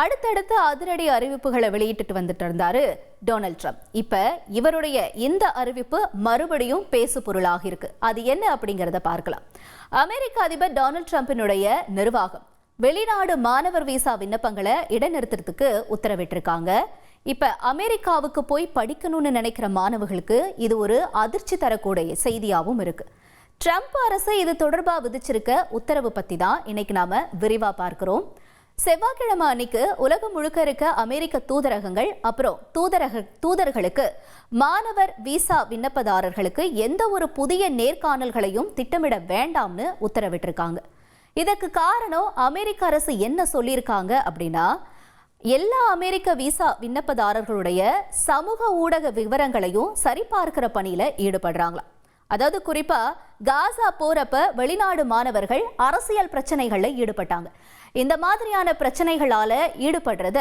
அடுத்தடுத்து அதிரடி அறிவிப்புகளை வெளியிட்டு வந்துட்டு இருந்தாரு டொனால்ட் ட்ரம்ப். இப்ப இவருடைய இந்த அறிவிப்பு மறுபடியும் பேசு பொருளாக இருக்கு. அது என்ன அப்படிங்கிறத பார்க்கலாம். அமெரிக்க அதிபர் டொனால்ட் ட்ரம்பினுடைய நிர்வாகம். வெளிநாடு மாணவர் விசா விண்ணப்பங்களை இடைநிறுத்தத்துக்கு உத்தரவிட்டிருக்காங்க. இப்ப அமெரிக்காவுக்கு போய் படிக்கணும்னு நினைக்கிற மாணவர்களுக்கு இது ஒரு அதிர்ச்சி தரக்கூடிய செய்தியாகவும் இருக்கு. ட்ரம்ப் அரசு இது தொடர்பாக விதிச்சிருக்க உத்தரவு பத்தி தான் இன்னைக்கு நாம விரிவா பார்க்கிறோம். செவ்வாய்க்கிழமை அன்னைக்கு உலகம் முழுக்க இருக்க அமெரிக்க தூதரகங்கள் அப்புறம் தூதரக தூதர்களுக்கு மாணவர் விசா விண்ணப்பதாரர்களுக்கு எந்த ஒரு புதிய நேர்காணல்களையும் திட்டமிட வேண்டாம்னு உத்தரவிட்டிருக்காங்க. இதற்கு காரணம் அமெரிக்க அரசு என்ன சொல்லியிருக்காங்க அப்படின்னா எல்லா அமெரிக்க விசா விண்ணப்பதாரர்களுடைய சமூக ஊடக விவரங்களையும் சரிபார்க்கிற பணியில் ஈடுபடுறாங்களாம் அதாவது குறிப்பா காசா போறப்ப வெளிநாடு மாணவர்கள் அரசியல் பிரச்சனைகளில் ஈடுபட்டாங்க. இந்த மாதிரியான பிரச்சனைகளால ஈடுபடுறத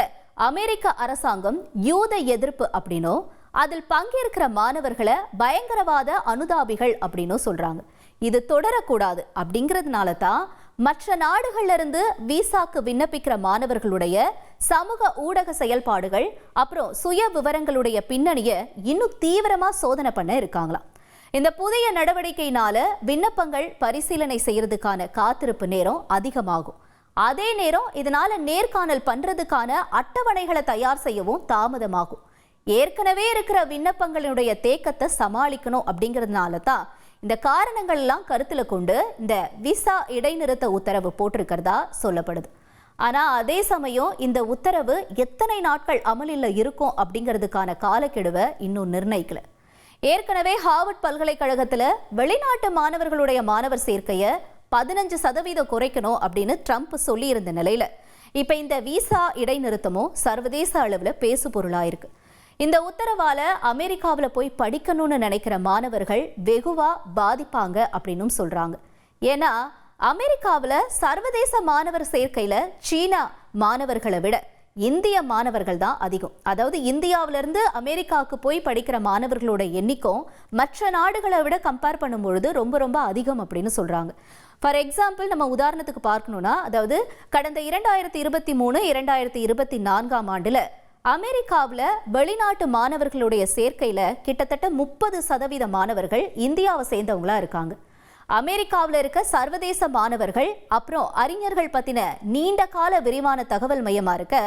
அமெரிக்க அரசாங்கம் யூத எதிர்ப்பு அப்படின்னும் அதில் பங்கேற்கிற மாணவர்களை பயங்கரவாத அனுதாபிகள் அப்படின்னும் சொல்றாங்க. இது தொடரக்கூடாது அப்படிங்கிறதுனால தான் மற்ற நாடுகள்ல இருந்து விசாக்கு விண்ணப்பிக்கிற மாணவர்களுடைய சமூக ஊடக செயல்பாடுகள் அப்புறம் சுய விவரங்களுடைய பின்னணியை இன்னும் தீவிரமா சோதனை பண்ண இருக்காங்களாம். இந்த புதிய நடவடிக்கையினால விண்ணப்பங்கள் பரிசீலனை செய்யறதுக்கான காத்திருப்பு நேரம் அதிகமாகும். அதே நேரம் இதனால நேர்காணல் பண்றதுக்கான அட்டவணைகளை தயார் செய்யவும் தாமதமாகும். ஏற்கனவே இருக்கிற விண்ணப்பங்களினுடைய தேக்கத்தை சமாளிக்கணும் அப்படிங்கிறதுனால தான் இந்த காரணங்கள் எல்லாம் கொண்டு இந்த விசா இடைநிறுத்த உத்தரவு போட்டிருக்கிறதா சொல்லப்படுது. ஆனால் அதே சமயம் இந்த உத்தரவு எத்தனை நாட்கள் அமலில் இருக்கும் அப்படிங்கிறதுக்கான காலக்கெடுவை இன்னும் நிர்ணயிக்கல. ஏற்கனவே ஹார்வர்ட் பல்கலைக்கழகத்தில் வெளிநாட்டு மாணவர்களுடைய மாணவர் சேர்க்கையை பதினஞ்சு சதவீதம் குறைக்கணும் அப்படின்னு ட்ரம்ப் சொல்லியிருந்த நிலையில். இப்போ இந்த விசா இடைநிறுத்தமும் சர்வதேச அளவில் பேசு பொருளாயிருக்கு. இந்த உத்தரவால அமெரிக்காவில் போய் படிக்கணும்னு நினைக்கிற மாணவர்கள் வெகுவா பாதிப்பாங்க அப்படின்னும் சொல்றாங்க. ஏன்னா அமெரிக்காவில் சர்வதேச மாணவர் சேர்க்கையில் சீனா மாணவர்களை விட இந்திய மாணவர்கள் தான் அதிகம். அதாவது இந்தியாவிலிருந்து அமெரிக்காவுக்கு போய் படிக்கிற மாணவர்களோட எண்ணிக்கும் மற்ற நாடுகளை விட கம்பேர் பண்ணும்பொழுது ரொம்ப ரொம்ப அதிகம் அப்படின்னு சொல்கிறாங்க ஃபார் எக்ஸாம்பிள் நம்ம உதாரணத்துக்கு பார்க்கணும்னா அதாவது கடந்த இரண்டாயிரத்தி இருபத்தி மூணு இரண்டாயிரத்தி இருபத்தி நான்காம் ஆண்டில் அமெரிக்காவில் வெளிநாட்டு மாணவர்களுடைய சேர்க்கையில் கிட்டத்தட்ட முப்பது சதவீத மாணவர்கள் இந்தியாவை சேர்ந்தவங்களா இருக்காங்க. அமெரிக்காவில் இருக்க சர்வதேச மாணவர்கள் அப்புறம் அறிஞர்கள் பற்றின நீண்ட கால விரிவான தகவல் மையமாக இருக்க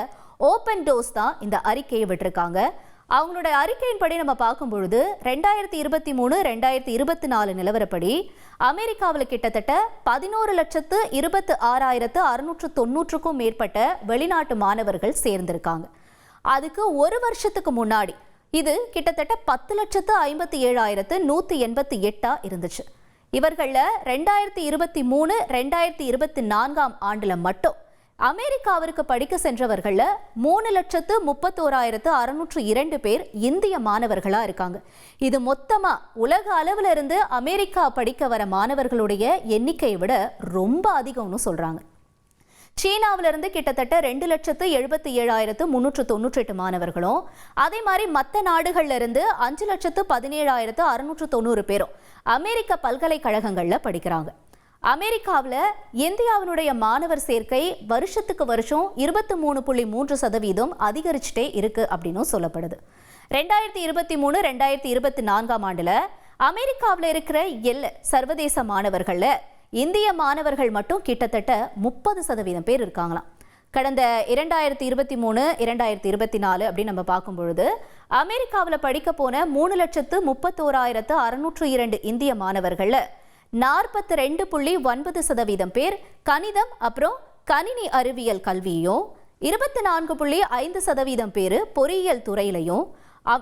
ஓப்பன் டோஸ் தான் இந்த அறிக்கையை விட்டுருக்காங்க. அவங்களோட அறிக்கையின்படி நம்ம பார்க்கும் பொழுது ரெண்டாயிரத்தி இருபத்தி மூணு ரெண்டாயிரத்தி இருபத்தி நாலு நிலவரப்படி அமெரிக்காவில் கிட்டத்தட்ட பதினோரு லட்சத்து இருபத்து ஆறாயிரத்து அறுநூற்று தொண்ணூற்றுக்கும் மேற்பட்ட வெளிநாட்டு மாணவர்கள் சேர்ந்திருக்காங்க. அதுக்கு ஒரு வருஷத்துக்கு முன்னாடி இது கிட்டத்தட்ட பத்து லட்சத்து ஐம்பத்தி ஏழாயிரத்து நூற்றி எண்பத்தி எட்டாக இருந்துச்சு. இவர்களில் ரெண்டாயிரத்தி இருபத்தி மூணு ரெண்டாயிரத்தி இருபத்தி நான்காம் ஆண்டில் மட்டும் அமெரிக்காவிற்கு படிக்க சென்றவர்களில் மூணு லட்சத்து முப்பத்தோராயிரத்து அறுநூற்று இரண்டு பேர் இந்திய மாணவர்களாக இருக்காங்க. இது மொத்தமாக உலக அளவிலிருந்து அமெரிக்கா படிக்க வர மாணவர்களுடைய எண்ணிக்கையை விட ரொம்ப அதிகம்னு சொல்கிறாங்க சீனாவிலிருந்து கிட்டத்தட்ட ரெண்டு லட்சத்து எழுபத்தி ஏழாயிரத்து முன்னூற்று தொண்ணூற்றி எட்டு மாணவர்களும் அதே மாதிரி மற்ற நாடுகள்ல இருந்து அஞ்சு லட்சத்து பதினேழாயிரத்து அறுநூற்று தொண்ணூறு பேரும் அமெரிக்க பல்கலைக்கழகங்களில் படிக்கிறாங்க. அமெரிக்காவில் இந்தியாவினுடைய மாணவர் சேர்க்கை வருஷத்துக்கு வருஷம் இருபத்தி மூணு புள்ளி மூன்று சதவீதம் அதிகரிச்சுட்டே இருக்கு அப்படின்னும் சொல்லப்படுது. ரெண்டாயிரத்தி இருபத்தி மூணு ரெண்டாயிரத்தி இருபத்தி நான்காம் ஆண்டில் அமெரிக்காவில் இருக்கிற எல்ல சர்வதேச மாணவர்களில் இந்திய மாணவர்கள் மட்டும் கிட்டத்தட்ட முப்பது சதவீதம் பேர் இருக்காங்களாம். கடந்த இரண்டாயிரத்தி இருபத்தி மூணு இரண்டாயிரத்தி இருபத்தி நாலு அப்படின்னு நம்ம பார்க்கும் பொழுது அமெரிக்காவில் படிக்க போன மூணு லட்சத்து முப்பத்தோராயிரத்து அறுநூற்று இரண்டு இந்திய மாணவர்களில் நாற்பத்தி ரெண்டு புள்ளி ஒன்பது சதவீதம் பேர் கணிதம் அப்புறம் கணினி அறிவியல் கல்வியும் இருபத்தி நான்கு புள்ளி ஐந்து சதவீதம் பேர் பொறியியல் துறையிலையும்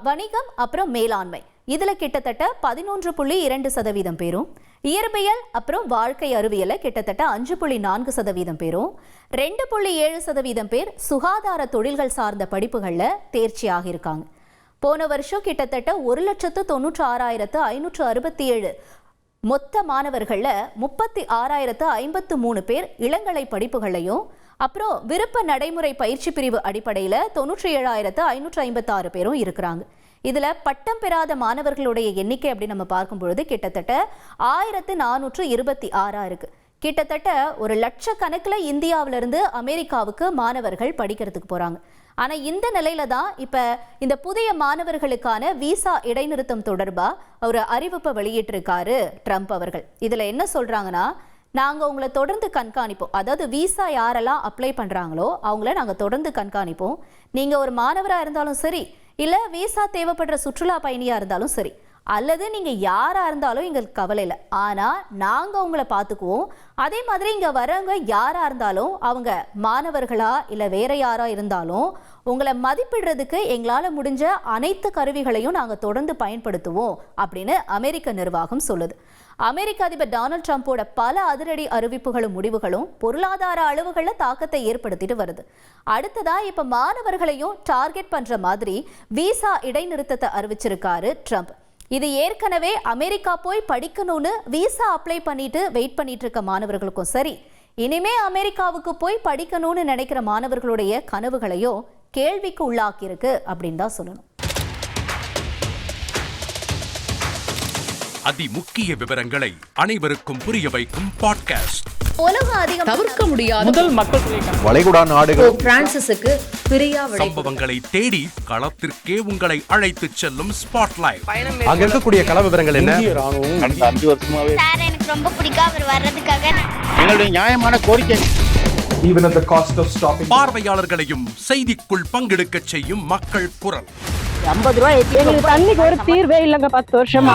வணிகம் அப்புறம் மேலாண்மை. இதில் கிட்டத்தட்ட பதினொன்று புள்ளி இரண்டு சதவீதம் பேரும் இயற்பியல் அப்புறம் வாழ்க்கை அறிவியல கிட்டத்தட்ட அஞ்சு புள்ளி நான்கு சதவீதம் பேரும் ரெண்டு புள்ளி ஏழு சதவீதம் பேர் சுகாதார தொழில்கள் சார்ந்த படிப்புகளில் தேர்ச்சி ஆகியிருக்காங்க போன வருஷம் கிட்டத்தட்ட ஒரு லட்சத்து தொண்ணூற்று ஆறாயிரத்து ஐநூற்று அறுபத்தி ஏழு மொத்த மாணவர்களில் முப்பத்தி ஆறாயிரத்து ஐம்பத்து மூணு பேர் இளங்கலை படிப்புகளையும் அப்புறம் விருப்ப நடைமுறை பயிற்சி பிரிவு அடிப்படையில் தொண்ணூற்றி ஏழாயிரத்து ஐநூற்றி ஐம்பத்தாறு பேரும் இருக்கிறாங்க. இதில் பட்டம் பெறாத மாணவர்களுடைய எண்ணிக்கை அப்படி நம்ம பார்க்கும்பொழுது கிட்டத்தட்ட ஆயிரத்து நானூற்று இருபத்தி ஆறாக இருக்குது கிட்டத்தட்ட ஒரு லட்சக்கணக்கில் இந்தியாவிலிருந்து அமெரிக்காவுக்கு மாணவர்கள் படிக்கிறதுக்கு போகிறாங்க ஆனால் இந்த நிலையில தான் இப்போ இந்த புதிய மாணவர்களுக்கான விசா இடைநிறுத்தம் தொடர்பாக ஒரு அறிவிப்பை வெளியிட்டிருக்காரு ட்ரம்ப் அவர்கள். இதில் என்ன சொல்கிறாங்கன்னா நாங்கள் உங்களை தொடர்ந்து கண்காணிப்போம். அதாவது விசா யாரெல்லாம் அப்ளை பண்ணுறாங்களோ அவங்கள நாங்கள் தொடர்ந்து கண்காணிப்போம். நீங்கள் ஒரு மாணவராக இருந்தாலும் சரி இல்லை விசா தேவைப்படுற சுற்றுலா பயணியாக இருந்தாலும் சரி அல்லது நீங்கள் யாராக இருந்தாலும் எங்களுக்கு கவலை இல்லை. ஆனால் நாங்கள் அவங்கள பார்த்துக்குவோம். அதே மாதிரி இங்கே வரவங்க யாராக இருந்தாலும் அவங்க மாணவர்களா இல்லை வேற யாராக இருந்தாலும் உங்களை மதிப்பிடுறதுக்கு எங்களால் முடிஞ்ச அனைத்து கருவிகளையும் நாங்கள் தொடர்ந்து பயன்படுத்துவோம் அப்படின்னு அமெரிக்க நிர்வாகம் சொல்லுது. அமெரிக்க அதிபர் டொனால்ட் ட்ரம்ப்போட பல அதிரடி அறிவிப்புகளும் முடிவுகளும் பொருளாதார அளவுகளில் தாக்கத்தை ஏற்படுத்திட்டு வருது. அடுத்ததா இப்போ மாணவர்களையும் டார்கெட் பண்ணுற மாதிரி விசா இடைநிறுத்தத்தை அறிவிச்சிருக்காரு ட்ரம்ப். இது ஏற்கனவே அமெரிக்கா போய் படிக்கணும்னு விசா அப்ளை பண்ணிட்டு வெயிட் பண்ணிட்டு இருக்க மாணவர்களுக்கும் சரி. இனிமே அமெரிக்காவுக்கு போய் படிக்கணும்னு நினைக்கிற மாணவர்களுடைய கனவுகளையும் கேள்விக்கு உள்ளாக்கியிருக்கு அப்படின்னு தான் சொல்லணும். அதிமுக்கிய விவரங்களை அனைவருக்கும் புரிய வைக்கும் பாட்காஸ்ட் உலகம் அதிகம் தவிர்க்க முடியாத முதல் மக்கள். வளைகுடா நாடுகள். பிரான்சிஸுக்கு பிரியா சம்பவங்களை தேடி களத்திற்கே உங்களை அழைத்துச் செல்லும் ஸ்பாட்லைட் அங்க இருக்கக்கூடிய கள விவரங்கள் என்ன? கடந்த அஞ்சு வருஷமாவே. சார் எனக்கு ரொம்ப பிடிக்கும். அவர் வர்றதுக்காக எங்களுடைய நியாயமான கோரிக்கை. Even at the cost of stopping. பார்வையாளர்களையும் செய்திக்குள் பங்கெடுக்கச் செய்யும் மக்கள் குரல். எங்களுக்கு தண்ணிக்கு ஒரு தீர்வே இல்லைங்க பத்து வருஷமா.